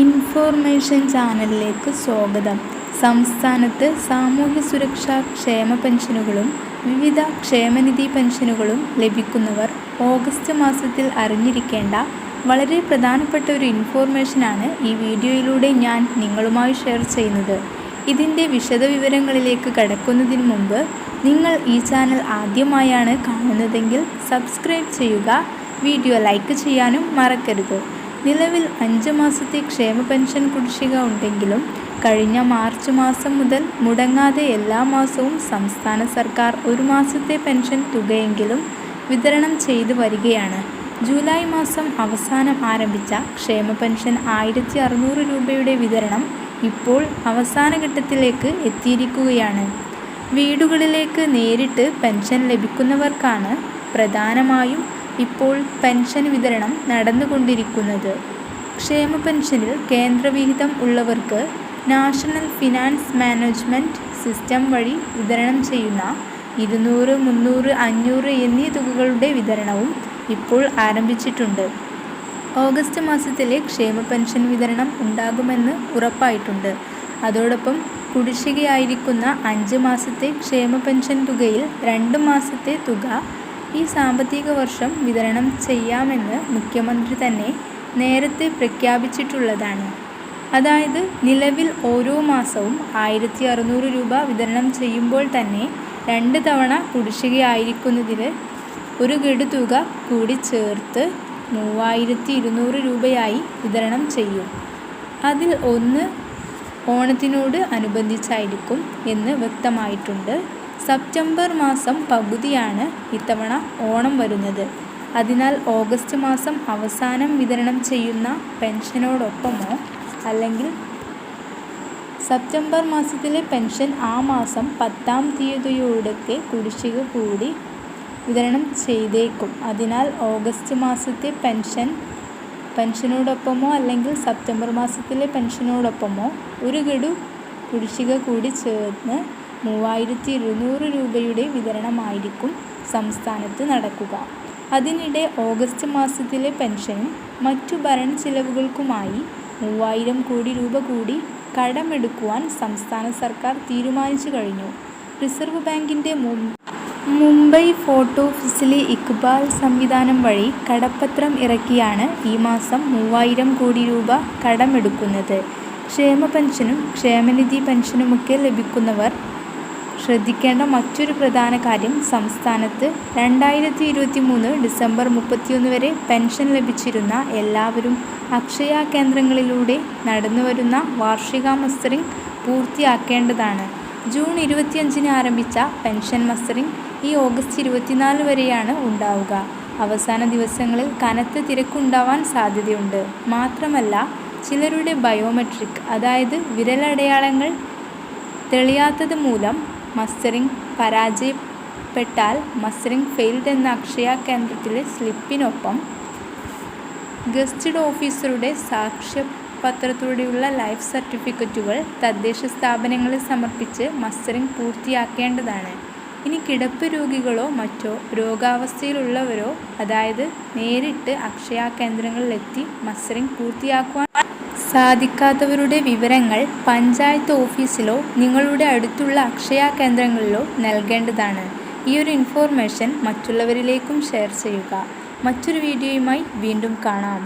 Information ചാനലിലേക്ക് സ്വാഗതം. സംസ്ഥാനത്ത് സാമൂഹ്യ സുരക്ഷാ ക്ഷേമ പെൻഷനുകളും വിവിധ ക്ഷേമനിധി പെൻഷനുകളും ലഭിക്കുന്നവർ ഓഗസ്റ്റ് മാസത്തിൽ അറിഞ്ഞിരിക്കേണ്ട വളരെ പ്രധാനപ്പെട്ട ഒരു ഇൻഫോർമേഷനാണ് ഈ വീഡിയോയിലൂടെ ഞാൻ നിങ്ങളുമായി ഷെയർ ചെയ്യുന്നത്. ഇതിന്റെ വിശദവിവരങ്ങളിലേക്ക് കടക്കുന്നതിന് മുമ്പ് നിങ്ങൾ ഈ ചാനൽ ആദ്യമായാണ് കാണുന്നതെങ്കിൽ സബ്സ്ക്രൈബ് ചെയ്യുക വീഡിയോ ലൈക്ക് ചെയ്യാനും മറക്കരുത്. നിലവിൽ അഞ്ച് മാസത്തെ ക്ഷേമ പെൻഷൻ കുടിശ്ശിക ഉണ്ടെങ്കിലും കഴിഞ്ഞ മാർച്ച് മാസം മുതൽ മുടങ്ങാതെ എല്ലാ മാസവും സംസ്ഥാന സർക്കാർ ഒരു മാസത്തെ പെൻഷൻ തുകയെങ്കിലും വിതരണം ചെയ്തു വരികയാണ്. ജൂലൈ മാസം അവസാനം ആരംഭിച്ച ക്ഷേമ പെൻഷൻ ആയിരത്തി അറുന്നൂറ് രൂപയുടെ വിതരണം ഇപ്പോൾ അവസാന ഘട്ടത്തിലേക്ക് എത്തിയിരിക്കുകയാണ്. വീടുകളിലേക്ക് നേരിട്ട് പെൻഷൻ ലഭിക്കുന്നവർക്കാണ് പ്രധാനമായും ഇപ്പോൾ പെൻഷൻ വിതരണം നടന്നുകൊണ്ടിരിക്കുന്നത്. ക്ഷേമ പെൻഷനിൽ കേന്ദ്രവിഹിതം ഉള്ളവർക്ക് നാഷണൽ ഫിനാൻസ് മാനേജ്മെന്റ് സിസ്റ്റം വഴി വിതരണം ചെയ്യുന്ന ഇരുന്നൂറ് മുന്നൂറ് അഞ്ഞൂറ് എന്നീ തുകകളുടെ വിതരണവും ഇപ്പോൾ ആരംഭിച്ചിട്ടുണ്ട്. ഓഗസ്റ്റ് മാസത്തിലെ ക്ഷേമ പെൻഷൻ വിതരണം ഉണ്ടാകുമെന്ന് ഉറപ്പായിട്ടുണ്ട്. അതോടൊപ്പം കുടിശ്ശികയായിരിക്കുന്ന അഞ്ച് മാസത്തെ ക്ഷേമ പെൻഷൻ തുകയിൽ രണ്ട് മാസത്തെ തുക ഈ സാമ്പത്തിക വർഷം വിതരണം ചെയ്യാമെന്ന് മുഖ്യമന്ത്രി തന്നെ നേരത്തെ പ്രഖ്യാപിച്ചിട്ടുള്ളതാണ്. അതായത് നിലവിൽ ഓരോ മാസവും ആയിരത്തി അറുന്നൂറ് രൂപ വിതരണം ചെയ്യുമ്പോൾ തന്നെ രണ്ട് തവണ കുടിശ്ശികയായിരിക്കുന്നതിൽ ഒരു ഗഡു തുക കൂടി ചേർത്ത് മൂവായിരത്തി ഇരുന്നൂറ് രൂപയായി വിതരണം ചെയ്യും. അതിൽ ഒന്ന് ഓണത്തിനോട് അനുബന്ധിച്ചായിരിക്കും എന്ന് വ്യക്തമായിട്ടുണ്ട്. സെപ്റ്റംബർ മാസം പകുതിയാണ് ഇത്തവണ ഓണം വരുന്നത്. അതിനാൽ ഓഗസ്റ്റ് മാസം അവസാനം വിതരണം ചെയ്യുന്ന പെൻഷനോടൊപ്പമോ അല്ലെങ്കിൽ സെപ്റ്റംബർ മാസത്തിലെ പെൻഷൻ ആ മാസം പത്താം തീയതിയോടൊക്കെ കുടിശ്ശിക കൂടി വിതരണം ചെയ്തേക്കും. അതിനാൽ ഓഗസ്റ്റ് മാസത്തെ പെൻഷൻ പെൻഷനോടൊപ്പമോ അല്ലെങ്കിൽ സെപ്റ്റംബർ മാസത്തിലെ പെൻഷനോടൊപ്പമോ ഒരു ഗഡു കുടിശ്ശിക കൂടി ചേർന്ന് മൂവായിരത്തി ഇരുന്നൂറ് രൂപയുടെ വിതരണമായിരിക്കും സംസ്ഥാനത്ത് നടക്കുക. അതിനിടെ ഓഗസ്റ്റ് മാസത്തിലെ പെൻഷനും മറ്റു ഭരണ ചിലവുകൾക്കുമായി മൂവായിരം കോടി രൂപ കൂടി കടമെടുക്കുവാൻ സംസ്ഥാന സർക്കാർ തീരുമാനിച്ചു കഴിഞ്ഞു. റിസർവ് ബാങ്കിന്റെ മുംബൈ ഫോർട്ട് ഓഫീസിലെ ഇക്ബാൽ സംവിധാനം വഴി കടപ്പത്രം ഇറക്കിയാണ് ഈ മാസം മൂവായിരം കോടി രൂപ കടമെടുക്കുന്നത്. ക്ഷേമ പെൻഷനും ക്ഷേമനിധി പെൻഷനുമൊക്കെ ലഭിക്കുന്നവർ ശ്രദ്ധിക്കേണ്ട മറ്റൊരു പ്രധാന കാര്യം സംസ്ഥാനത്ത് രണ്ടായിരത്തി ഇരുപത്തി മൂന്ന് ഡിസംബർ മുപ്പത്തിയൊന്ന് വരെ പെൻഷൻ ലഭിച്ചിരുന്ന എല്ലാവരും അക്ഷയ കേന്ദ്രങ്ങളിലൂടെ നടന്നുവരുന്ന വാർഷിക മസ്റ്ററിംഗ് പൂർത്തിയാക്കേണ്ടതാണ്. ജൂൺ ഇരുപത്തിയഞ്ചിന് ആരംഭിച്ച പെൻഷൻ മസ്റ്ററിംഗ് ഈ ഓഗസ്റ്റ് ഇരുപത്തിനാല് വരെയാണ് ഉണ്ടാവുക. അവസാന ദിവസങ്ങളിൽ കനത്ത തിരക്കുണ്ടാവാൻ സാധ്യതയുണ്ട്. മാത്രമല്ല ചിലരുടെ ബയോമെട്രിക് അതായത് വിരലടയാളങ്ങൾ തെളിയാത്തത് മൂലം മസ്റ്ററിംഗ് പരാജയപ്പെട്ടാൽ മസ്റ്ററിംഗ് ഫെയിൽഡ് എന്ന അക്ഷയ കേന്ദ്രത്തിലെ സ്ലിപ്പിനൊപ്പം ഗസ്റ്റഡ് ഓഫീസറുടെ സാക്ഷ്യപത്രത്തോടെയുള്ള ലൈഫ് സർട്ടിഫിക്കറ്റുകൾ തദ്ദേശ സ്ഥാപനങ്ങളിൽ സമർപ്പിച്ച് മസ്റ്ററിംഗ് പൂർത്തിയാക്കേണ്ടതാണ്. ഇനി കിടപ്പ് രോഗികളോ മറ്റോ രോഗാവസ്ഥയിലുള്ളവരോ അതായത് നേരിട്ട് അക്ഷയ കേന്ദ്രങ്ങളിലെത്തി മസ്റ്ററിംഗ് പൂർത്തിയാക്കുവാൻ സാധിക്കാത്തവരുടെ വിവരങ്ങൾ പഞ്ചായത്ത് ഓഫീസിലോ നിങ്ങളുടെ അടുത്തുള്ള അക്ഷയ കേന്ദ്രങ്ങളിലോ നൽകേണ്ടതാണ്. ഈ ഒരു ഇൻഫോർമേഷൻ മറ്റുള്ളവരിലേക്കും ഷെയർ ചെയ്യുക. മറ്റൊരു വീഡിയോയുമായി വീണ്ടും കാണാം.